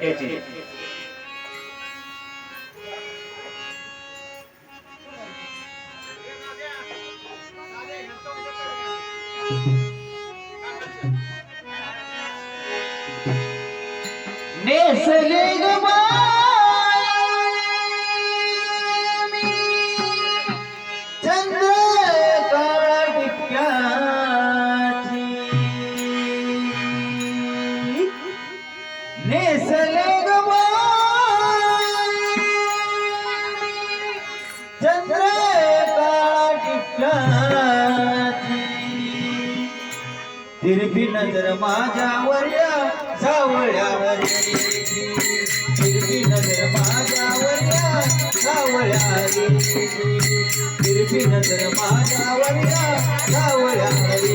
टिपक्याची नेसले तिरपी नजर माझ्यावर या सावळ्यावर तिरपी नजर माझ्यावर या सावळ्यावर तिरपी नजर माझ्यावर या सावळ्यावर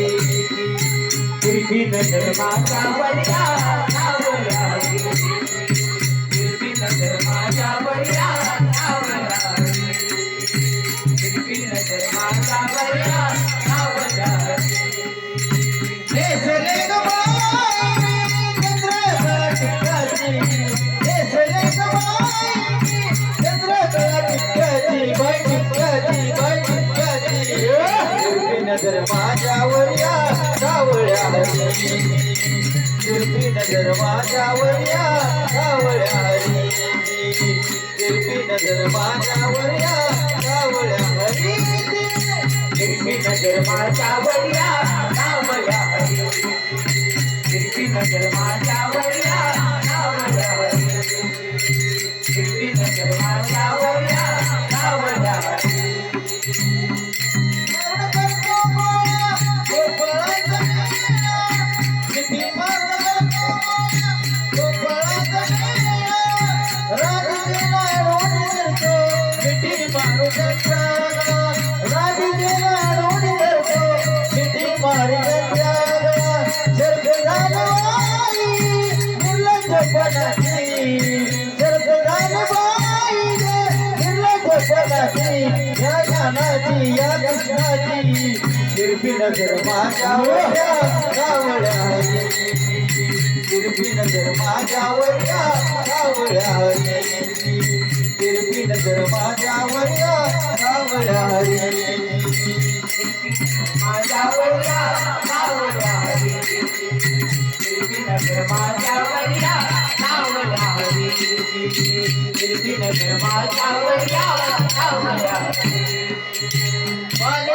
तिरपी नजर माझ्यावर या सावळ्यावर नजर माझ्यावर या सावळ्या तिरपी नजर माझ्यावर या सावळ्या तिरपी नजर माझ्यावर या सावळ्या तिरपी नजर माझ्यावर या सावळ्या तिरपी नजर माझ्यावर या सावळ्या Opa! या गाण्याची या कृष्णाची तिरपी नजर माझ्यावर या सावळ्या तिरपी नजर माझ्यावर या सावळ्या तिरपी नजर माझ्यावर या सावळ्या माझ्यावर या सावळ्या तिरपी नजर माझ्यावर या सावळ्या तिरपी नजर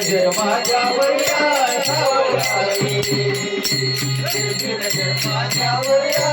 नजर माझ्यावर नजर नजर नजर नजर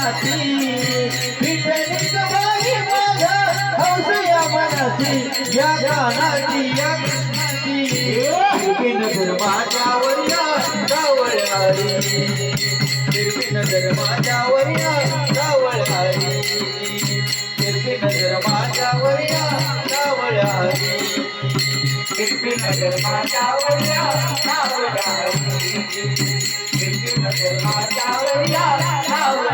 हौसया विठ्ठली ग बाई हौसया मनाची. या या कृष्णाची. माझ्यावर या माझ्यावर या माझ्यावर या माझ्यावर या माझ्यावर या